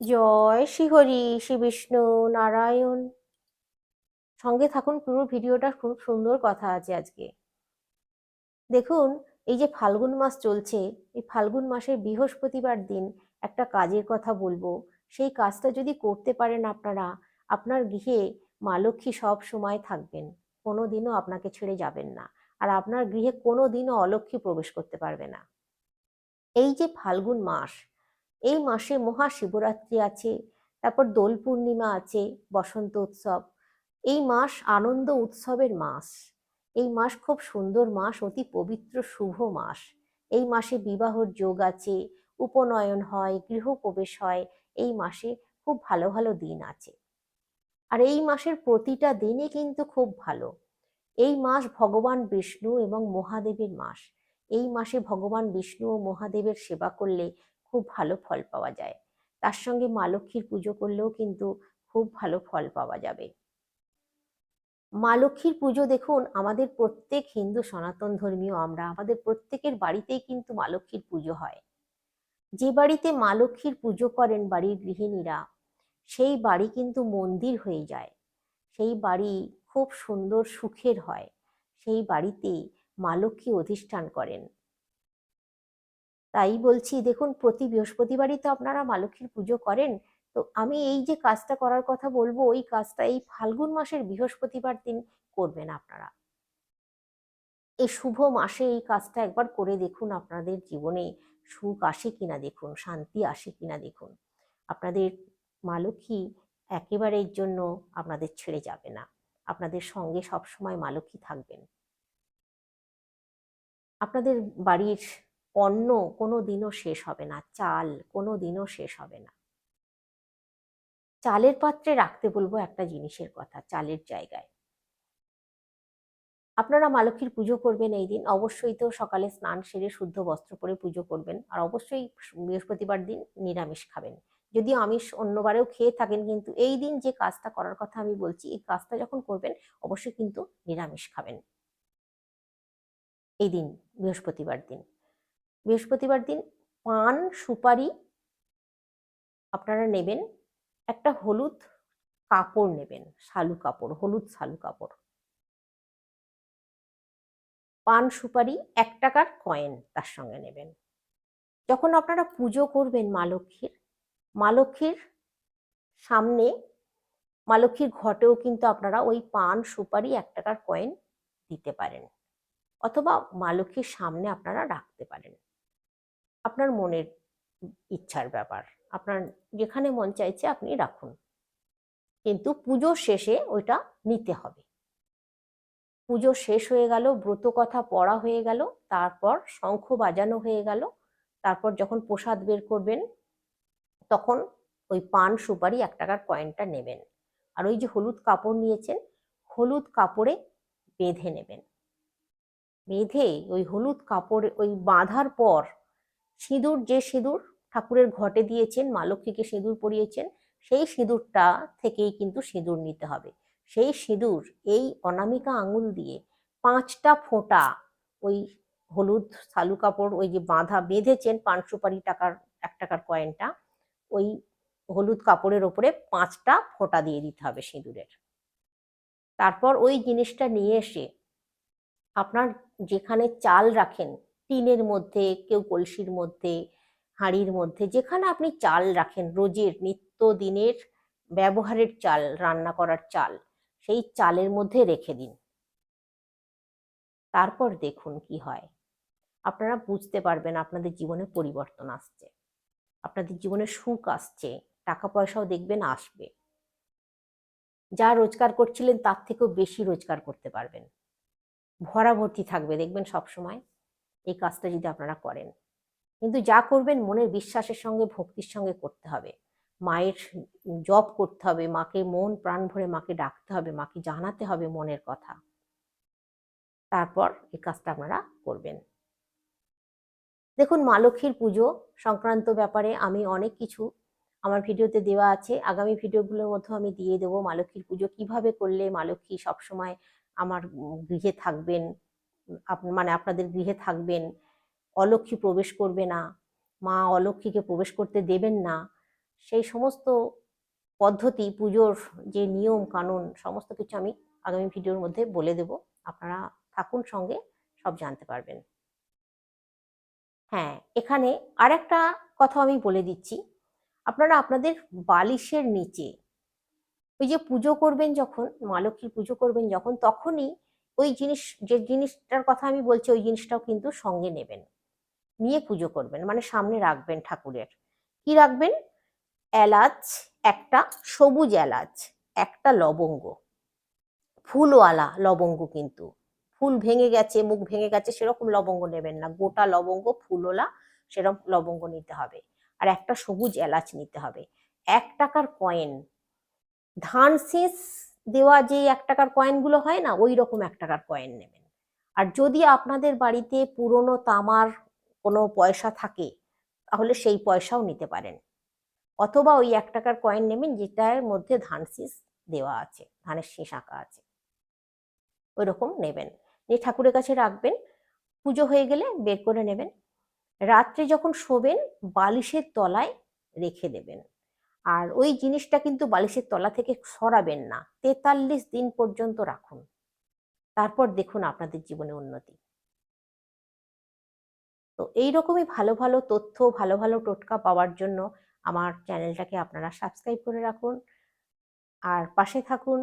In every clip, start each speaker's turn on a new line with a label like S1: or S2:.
S1: জয় শ্রীহরি শ্রী বিষ্ণু নারায়ণ। সঙ্গে থাকুন, পুরো ভিডিওটা খুব সুন্দর কথা আছে আজকে। দেখুন, এই যে ফাল্গুন মাস চলছে, এই ফাল্গুন মাসের বৃহস্পতিবার দিন একটা কাজের কথা বলব। সেই কাজটা যদি করতে পারেন আপনারা, আপনার গৃহে মা লক্ষ্মী সব সময় থাকবেন, কোনো দিনও আপনাকে ছেড়ে যাবেন না। আর আপনার গৃহে কোনো দিনও অলক্ষ্মী প্রবেশ করতে পারবে না। এই যে ফাল্গুন মাস এই মাসে মহাশিবরাত্রি আছে, তারপর দোল পূর্ণিমা আছে, বসন্ত উৎসব। এই মাস আনন্দ উৎসবের মাস। এই মাস খুব সুন্দর মাস, অতি পবিত্র, শুভ মাস। এই মাসে বিবাহর যোগ আছে, উপনয়ন হয়, গৃহপ্রবেশ হয়, এই মাসে খুব ভালো ভালো দিন আছে। আর এই মাসের প্রতিটা দিনই কিন্তু খুব ভালো। এই মাস ভগবান বিষ্ণু এবং মহাদেবের মাস। এই মাসে ভগবান বিষ্ণু ও মহাদেবের সেবা করলে খুব ভালো ফল পাওয়া যায়। তার সঙ্গে মা লক্ষ্মীর পুজো করলেও কিন্তু খুব ভালো ফল পাওয়া যাবে। মা লক্ষ্মীর পুজো দেখুন, আমাদের প্রত্যেক হিন্দু সনাতন ধর্মীয় আমরা আমাদের প্রত্যেকের বাড়িতেই কিন্তু মা লক্ষ্মীর পুজো হয়। যে বাড়িতে মা লক্ষ্মীর পুজো করেন বাড়ির গৃহিণীরা, সেই বাড়ি কিন্তু মন্দির হয়ে যায়। সেই বাড়ি খুব সুন্দর সুখের হয়। সেই বাড়িতে মা লক্ষ্মী অধিষ্ঠান করেন। তাই বলছি, দেখুন, প্রতি বৃহস্পতিবারই তো আপনারা মা লক্ষ্মীর পুজো করেন। তো আমি এই যে কাজটা করার কথা বলব, ওই কাজটা এই ফাল্গুন মাসের বৃহস্পতিবার দিন করবেন আপনারা। এই শুভ মাসে এই কাজটা একবার করে দেখুন আপনাদের জীবনে সুখ আসে কিনা দেখুন, শান্তি আসে কিনা দেখুন। আপনাদের মা লক্ষ্মী একেবারের জন্য আপনাদের ছেড়ে যাবে না। আপনাদের সঙ্গে সবসময় মা লক্ষ্মী থাকবেন। আপনাদের বাড়ির অন্ন কোনো দিনও শেষ হবে না, চাল কোনো দিনও শেষ হবে না। চালের পাত্রে রাখতে বলব একটা জিনিসের কথা, চালের জায়গায়। আপনারা মা লক্ষ্মীর পুজো করবেন এই দিন, অবশ্যই তো সকালে স্নান সেরে শুদ্ধ বস্ত্র পরে পুজো করবেন, আর অবশ্যই বৃহস্পতিবার দিন নিরামিষ খাবেন। যদি আমিষ অন্যবারেও খেয়ে থাকেন কিন্তু এই দিন যে কাজটা করার কথা আমি বলছি, এই কাজটা যখন করবেন, অবশ্যই কিন্তু নিরামিষ খাবেন। এই দিন, বৃহস্পতিবার দিন। বৃহস্পতিবার দিন পান, সুপারি আপনারা নেবেন। একটা হলুদ কাপড় নেবেন, শালু কাপড়, হলুদ শালু কাপড়। পান, সুপারি এক টাকার কয়েন তার সঙ্গে নেবেন। যখন আপনারা পুজো করবেন মা লক্ষ্মীর মা লক্ষ্মীর সামনে, মা লক্ষ্মীর ঘটেও কিন্তু আপনারা ওই পান, সুপারি এক টাকার কয়েন দিতে পারেন। অথবা মা লক্ষ্মীর সামনে আপনারা রাখতে পারেন। আপনার মনের ইচ্ছার ব্যাপার। আপনার যেখানে মন চাইছে আপনি রাখুন। কিন্তু পুজোর শেষে ওইটা নিতে হবে। পুজো শেষ হয়ে গেল, ব্রত কথা পড়া হয়ে গেল, তারপর শঙ্খ বাজানো হয়ে গেল, তারপর যখন প্রসাদ বের করবেন, তখন ওই পান সুপারি এক টাকার কয়েনটা নেবেন। আর ওই যে হলুদ কাপড় নিয়েছেন, হলুদ কাপড়ে বেঁধে নেবেন। বেঁধে ওই হলুদ কাপড়ে ওই বাঁধার পর সিঁদুর, যে সিঁদুর ঠাকুরের ঘটে দিয়েছেন, মা লক্ষ্মীকে সিঁদুর পরিয়েছেন, সেই সিঁদুরটা থেকেই কিন্তু সিঁদুর নিতে হবে। সেই সিঁদুর, এই অনামিকা আঙুল দিয়ে পাঁচটা ফোঁটা ওই হলুদ শালু কাপড়, ওই যে বাঁধা বেঁধেছেন পান সুপারি টাকার, এক টাকার কয়েনটা, ওই হলুদ কাপড়ের ওপরে পাঁচটা ফোঁটা দিয়ে দিতে হবে সিঁদুরের। তারপর ওই জিনিসটা নিয়ে এসে আপনার যেখানে চাল রাখেন টিনের মধ্যে, কেউ কলসির মধ্যে, হাঁড়ির মধ্যে, যেখানে আপনি চাল রাখেন রোজের নিত্য দিনের ব্যবহারের চাল, রান্না করার চাল, সেই চালের মধ্যে রেখে দিন। তারপর দেখুন কি হয়। আপনারা বুঝতে পারবেন আপনাদের জীবনে পরিবর্তন আসছে। আপনাদের জীবনে সুখ আসছে টাকা পয়সাও দেখবেন আসবে। যা রোজগার করছিলেন তার থেকেও বেশি রোজগার করতে পারবেন। ভরা ভর্তি থাকবে, দেখবেন সব সময় এই কাজটা যদি আপনারা করেন। কিন্তু যা করবেন, মনের বিশ্বাসের সঙ্গে, ভক্তির সঙ্গে করতে হবে। মায়ের জপ করতে হবে, মাকে মন, প্রাণ ভরে মাকে ডাকতে হবে, মাকে জানাতে হবে মনের কথা। তারপর এই কাজটা আপনারা করবেন। দেখুন, মা লক্ষ্মীর পুজো সংক্রান্ত ব্যাপারে আমি অনেক কিছু আমার ভিডিওতে দেওয়া আছে। আগামী ভিডিওগুলোর মধ্যে আমি দিয়ে দেবো মা লক্ষ্মীর পুজো। কীভাবে করলে মা লক্ষ্মী সবসময় আমার গৃহে থাকবেন? মানে আপনাদের গৃহে থাকবেন, অলক্ষ্মী প্রবেশ করবে না, মা অলক্ষ্মীকে প্রবেশ করতে দেবেন না, সেই সমস্ত পদ্ধতি, পুজোর যে নিয়ম, কানুন, সমস্ত কিছু আমি আগামী ভিডিওর মধ্যে বলে দেব। আপনারা থাকুন সঙ্গে, সব জানতে পারবেন। হ্যাঁ এখানে আরেকটা কথা আমি বলে দিচ্ছি। আপনারা আপনাদের বালিশের নিচে ওই যে পুজো করবেন যখন, মা লক্ষ্মীর পুজো করবেন যখন, তখনই ওই জিনিস, যে জিনিসটার কথা আমি বলছি, ওই জিনিসটাও কিন্তু সঙ্গে নেবেন। নিয়ে পুজো করবেন মানে সামনে রাখবেন ঠাকুরের। কি রাখবেন? এলাচ, একটা সবুজ এলাচ, একটা লবঙ্গ। ফুলওয়ালা লবঙ্গ কিন্তু। ফুল ভেঙে গেছে, মুখ ভেঙে গেছে, সেরকম লবঙ্গ নেবেন না। গোটা লবঙ্গ ফুলওলা সেরকম লবঙ্গ নিতে হবে। আর একটা সবুজ এলাচ নিতে হবে। এক টাকার কয়েন ধান শেষ দেওয়া যে এক টাকার কয়েনগুলো হয় না ওই রকম এক টাকার কয়েন নেবেন। আর যদি আপনাদের বাড়িতে পুরনো তামার কোনো পয়সা থাকে, তাহলে সেই পয়সাও নিতে পারেন। অথবা ওই এক টাকার কয়েন নেবেন, যেটার মধ্যে ধান শীষ দেওয়া আছে, ধানের শীষ আঁকা আছে। ওই রকম নেবেন। নিয়ে ঠাকুরের কাছে রাখবেন, পুজো হয়ে গেলে বের করে নেবেন। রাত্রে যখন শোবেন, বালিশের তলায় রেখে দেবেন। আর ওই জিনিসটা কিন্তু বালিশের তলা থেকে সরাবেন না। তেতাল্লিশ দিন পর্যন্ত রাখুন। তারপর দেখুন আপনাদের জীবনে উন্নতি। তো এইরকমই ভালো ভালো তথ্য, ভালো ভালো টোটকা পাওয়ার জন্য আমার চ্যানেলটাকে আপনারা সাবস্ক্রাইব করে রাখুন। আর পাশে থাকুন,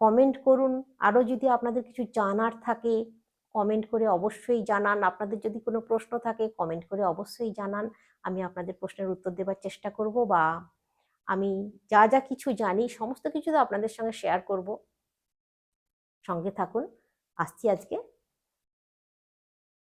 S1: কমেন্ট করুন। আরও যদি আপনাদের কিছু জানার থাকে, কমেন্ট করে অবশ্যই জানান। আপনাদের যদি কোনো প্রশ্ন থাকে, কমেন্ট করে অবশ্যই জানান। আমি আপনাদের প্রশ্নের উত্তর দেওয়ার চেষ্টা করব বা আমি যা যা কিছু জানি, সমস্ত কিছু তো আপনাদের সঙ্গে শেয়ার করব। সঙ্গে থাকুন। আসছি আজকে।